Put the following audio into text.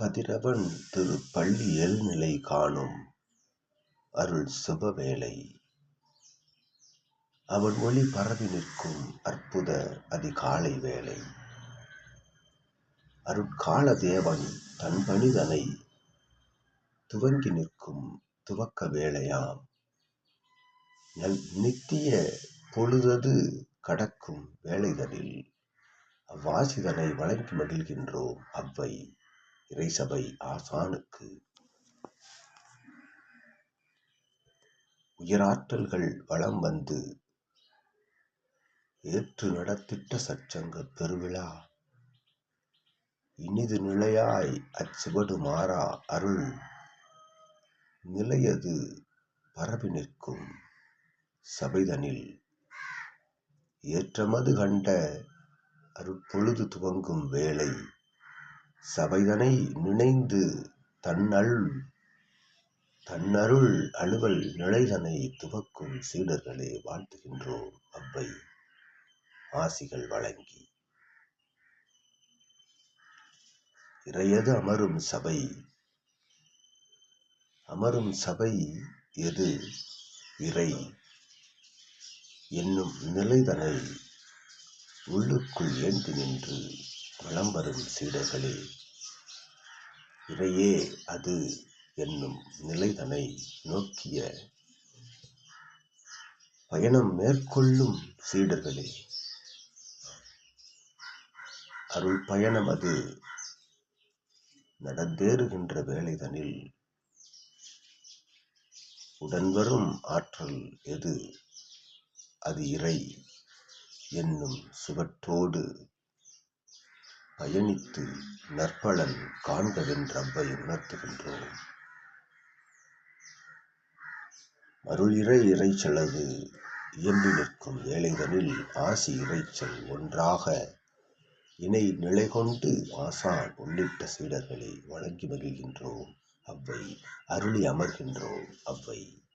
கதிரவன் திரு பள்ளி எழுநிலை காணும் அருள் சுபவேளை. அவன் ஒளி பரவி நிற்கும் அற்புத அதிகாலை வேளை. அருட்கால தேவன் தன் பணிதனை துவங்கி நிற்கும் துவக்க வேளையாம். நல் நித்திய பொழுதது கடக்கும் வேலைதனில் அவ்வாசிதனை வழங்கி மகிழ்கின்றோம் அவ்வை. இறைசபை ஆசானுக்கு உயிராற்றல்கள் வளம் வந்து ஏற்று நடத்திட்ட சச்சங்க பெருவிழா. இனிது நிலையாய் அச்சுவடு மாறா அருள். நிலையது பரவி நிற்கும் சபைதனில். ஏற்றமது கண்ட அருட்பொழுது துவங்கும் வேலை சபைதனை நினைந்து தன்னல் தன்னருள் அலுவல் நிலைதனை துவக்கும் சீடர்களே வாழ்த்துகின்றோம் அவ்வை ஆசிகள் வழங்கி. இறையது அமரும் சபை அமரும் சபை எது? இறை என்னும் நிலைதனை உள்ளுக்குள் ஏந்தி நின்று வளம் வரும் சீடர்களே. இறையே அது என்னும் நிலைதனை நோக்கிய பயணம் மேற்கொள்ளும் சீடர்களே. அருள் பயணம் அது. நடந்தேறுகின்ற வேலைதனில் உடன்வரும் ஆற்றல் எது? அது இறை என்னும் சுவற்றோடு பயணித்து நற்பலன் காண்கவென்றவ்வை உணர்த்துகின்றோம். அருள் இறைச்சலது இயம்பி நிற்கும் வேலைகளில் ஆசி இறைச்சல் ஒன்றாக இணை நிலை கொண்டு ஆசான் உள்ளிட்ட சீடர்களை வழங்கி மகிழ்கின்றோம். அவ்வை அருளி அமர்கின்றோம். அவ்வை